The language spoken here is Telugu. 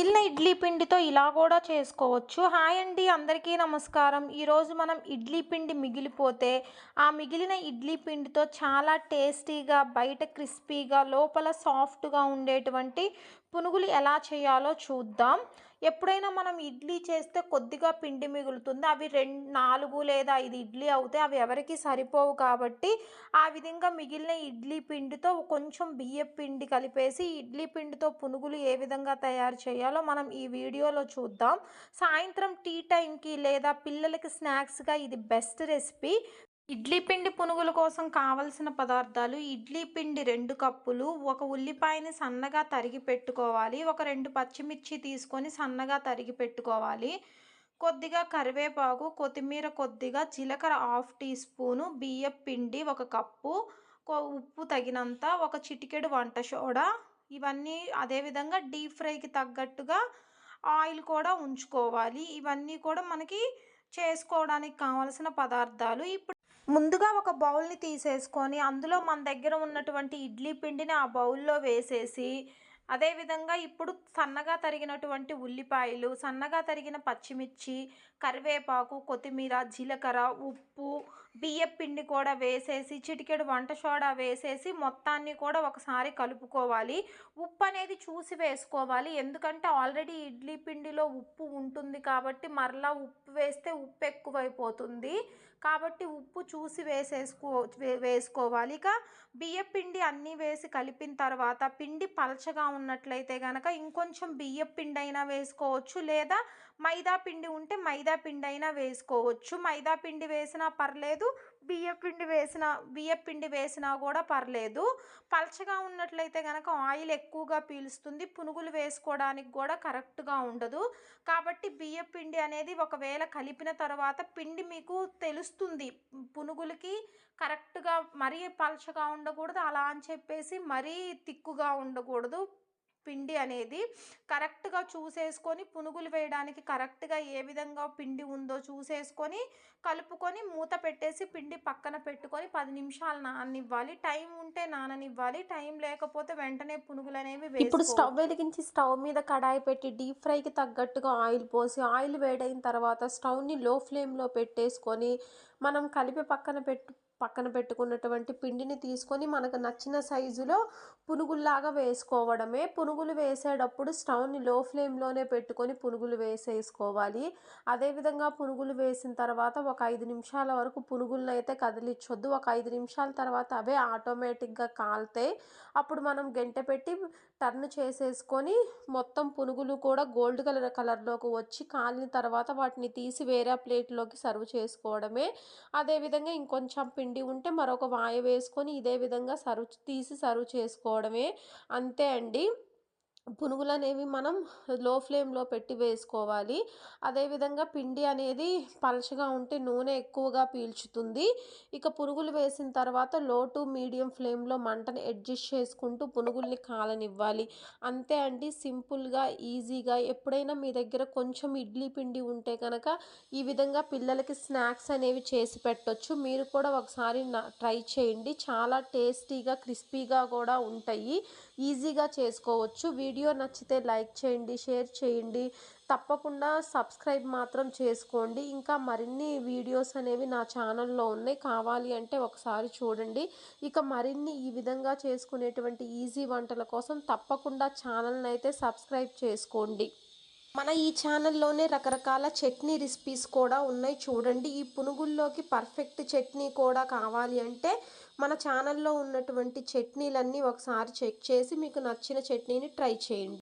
మిగిలిన ఇడ్లీ పిండితో ఇలా కూడా చేసుకోవచ్చు. హాయ్ అండి అందరికీ నమస్కారం. ఈరోజు మనం ఇడ్లీ పిండి మిగిలిపోతే ఆ మిగిలిన ఇడ్లీ పిండితో చాలా టేస్టీగా బయట క్రిస్పీగా లోపల సాఫ్ట్గా ఉండేటువంటి పునుగులు ఎలా చేయాలో చూద్దాం. ఎప్పుడైనా మనం ఇడ్లీ చేస్తే కొద్దిగా పిండి మిగులుతుంది. అవి రెండు నాలుగు లేదా ఐదు ఇడ్లీ అవుతాయి. అవి ఎవరికి సరిపోవు కాబట్టి ఆ విధంగా మిగిలిన ఇడ్లీ పిండితో కొంచెం బియ్య పిండి కలిపేసి ఇడ్లీ పిండితో పునుగులు ఏ విధంగా తయారు చేయాలో మనం ఈ వీడియోలో చూద్దాం. సాయంత్రం టీ టైంకి లేదా పిల్లలకి స్నాక్స్గా ఇది బెస్ట్ రెసిపీ. ఇడ్లీ పిండి పునుగుల కోసం కావలసిన పదార్థాలు ఇడ్లీ పిండి రెండు కప్పులు ఒక ఉల్లిపాయని సన్నగా తరిగి పెట్టుకోవాలి ఒక రెండు పచ్చిమిర్చి తీసుకొని సన్నగా తరిగి పెట్టుకోవాలి. కొద్దిగా కరివేపాకు కొత్తిమీర కొద్దిగా జీలకర్ర హాఫ్ టీ స్పూను బియ్యం పిండి ఒక కప్పు ఉప్పు తగినంత ఒక చిటికెడు వంట సోడా. ఇవన్నీ అదేవిధంగా డీప్ ఫ్రైకి తగ్గట్టుగా ఆయిల్ కూడా ఉంచుకోవాలి. ఇవన్నీ కూడా మనకి చేసుకోవడానికి కావలసిన పదార్థాలు. ఇప్పుడు ముందుగా ఒక బౌల్ని తీసేసుకొని అందులో మన దగ్గర ఉన్నటువంటి ఇడ్లీ పిండిని ఆ బౌల్లో వేసేసి అదేవిధంగా ఇప్పుడు సన్నగా తరిగినటువంటి ఉల్లిపాయలు సన్నగా తరిగిన పచ్చిమిర్చి కరివేపాకు కొత్తిమీర జీలకర్ర ఉప్పు బియ్యం పిండి కూడా వేసేసి చిటికెడు వంట సోడా వేసేసి మొత్తాన్ని కూడా ఒకసారి కలుపుకోవాలి. ఉప్పు అనేది చూసి వేసుకోవాలి. ఎందుకంటే ఆల్రెడీ ఇడ్లీ పిండిలో ఉప్పు ఉంటుంది కాబట్టి మరలా ఉప్పు వేస్తే ఉప్పు ఎక్కువైపోతుంది. కాబట్టి ఉప్పు చూసి వేసేసుకో వేసుకోవాలి. ఇక బియ్యం పిండి అన్నీ వేసి కలిపిన తర్వాత పిండి పలచగా ఉన్నట్లయితే కనుక ఇంకొంచెం బియ్యం పిండి అయినా వేసుకోవచ్చు. లేదా మైదా పిండి ఉంటే మైదా పిండి అయినా వేసుకోవచ్చు. మైదా పిండి వేసినా పర్లేదు బియ్యం పిండి వేసిన బియ్యపిండి వేసినా కూడా పర్లేదు. పలచగా ఉన్నట్లయితే కనుక ఆయిల్ ఎక్కువగా పీలుస్తుంది. పునుగులు వేసుకోవడానికి కూడా కరెక్ట్గా ఉండదు. కాబట్టి బియ్యపిండి అనేది ఒకవేళ కలిపిన తర్వాత పిండి మీకు తెలుస్తుంది. పునుగులకి కరెక్ట్గా మరీ పలచగా ఉండకూడదు. అలా అని చెప్పేసి మరీ తిక్కుగా ఉండకూడదు. పిండి అనేది కరెక్ట్గా చూసేసుకొని పునుగులు వేయడానికి కరెక్ట్గా ఏ విధంగా పిండి ఉందో చూసేసుకొని కలుపుకొని మూత పెట్టేసి పిండి పక్కన పెట్టుకొని పది నిమిషాలు నాననివ్వాలి. టైం ఉంటే నాననివ్వాలి. టైం లేకపోతే వెంటనే పునుగులు అనేవి ఇప్పుడు స్టవ్ వెలిగించి స్టవ్ మీద కడాయి పెట్టి డీప్ ఫ్రైకి తగ్గట్టుగా ఆయిల్ పోసి ఆయిల్ వేడైన తర్వాత స్టవ్ని లో ఫ్లేమ్లో పెట్టేసుకొని మనం కలిపి పక్కన పెట్టు పక్కన పెట్టుకున్నటువంటి పిండిని తీసుకొని మనకు నచ్చిన సైజులో పునుగుల్లాగా వేసుకోవడమే. పునుగులు వేసేటప్పుడు స్టవ్ని లో ఫ్లేమ్లోనే పెట్టుకొని పునుగులు వేసేసుకోవాలి. అదేవిధంగా పునుగులు వేసిన తర్వాత ఒక ఐదు నిమిషాల వరకు పునుగులను అయితే కదిలించొద్దు ఒక ఐదు నిమిషాల తర్వాత అవే ఆటోమేటిక్గా కాలితే అప్పుడు మనం గంట పెట్టి టర్న్ చేసేసుకొని మొత్తం పునుగులు కూడా గోల్డ్ కలర్ కలర్లోకి వచ్చి కాలిన తర్వాత వాటిని తీసి వేరే ప్లేట్లోకి సర్వ్ చేసుకోవడమే. అదేవిధంగా ఇంకొంచెం పిండి పిండి ఉంటే మరొక వాయ వేసుకొని ఇదే విధంగా సర్వ్ తీసి సర్వ్ చేసుకోవడమే అంతే అండి. పునుగులు అనేవి మనం లో ఫ్లేమ్లో పెట్టి వేసుకోవాలి. అదేవిధంగా పిండి అనేది పలచగా ఉంటే నూనె ఎక్కువగా పీల్చుతుంది. ఇక పునుగులు వేసిన తర్వాత లో టు మీడియం ఫ్లేమ్లో మంటను అడ్జస్ట్ చేసుకుంటూ పునుగుల్ని కాలనివ్వాలి. అంతే అండి సింపుల్గా ఈజీగా. ఎప్పుడైనా మీ దగ్గర కొంచెం ఇడ్లీ పిండి ఉంటే కనుక ఈ విధంగా పిల్లలకి స్నాక్స్ అనేవి చేసి పెట్టొచ్చు. మీరు కూడా ఒకసారి ట్రై చేయండి. చాలా టేస్టీగా క్రిస్పీగా కూడా ఉంటాయి. ఈజీగా చేసుకోవచ్చు. వీడియో నచ్చితే లైక్ చేయండి షేర్ చేయండి. తప్పకుండా సబ్స్క్రైబ్ మాత్రం చేసుకోండి. ఇంకా మరిన్ని వీడియోస్ అనేవి నా ఛానల్లో ఉన్నాయి. కావాలి అంటే ఒకసారి చూడండి. ఇక మరిన్ని ఈ విధంగా చేసుకునేటువంటి ఈజీ వంటల కోసం తప్పకుండా ఛానల్ని అయితే సబ్స్క్రైబ్ చేసుకోండి. మన ఈ ఛానల్లోనే రకరకాల చట్నీ రెసిపీస్ కూడా ఉన్నాయి. చూడండి ఈ పునుగుల్లోకి పర్ఫెక్ట్ చట్నీ కూడా కావాలి అంటే మన ఛానల్లో ఉన్నటువంటి చట్నీలన్నీ ఒకసారి చెక్ చేసి మీకు నచ్చిన చట్నీని ట్రై చేయండి.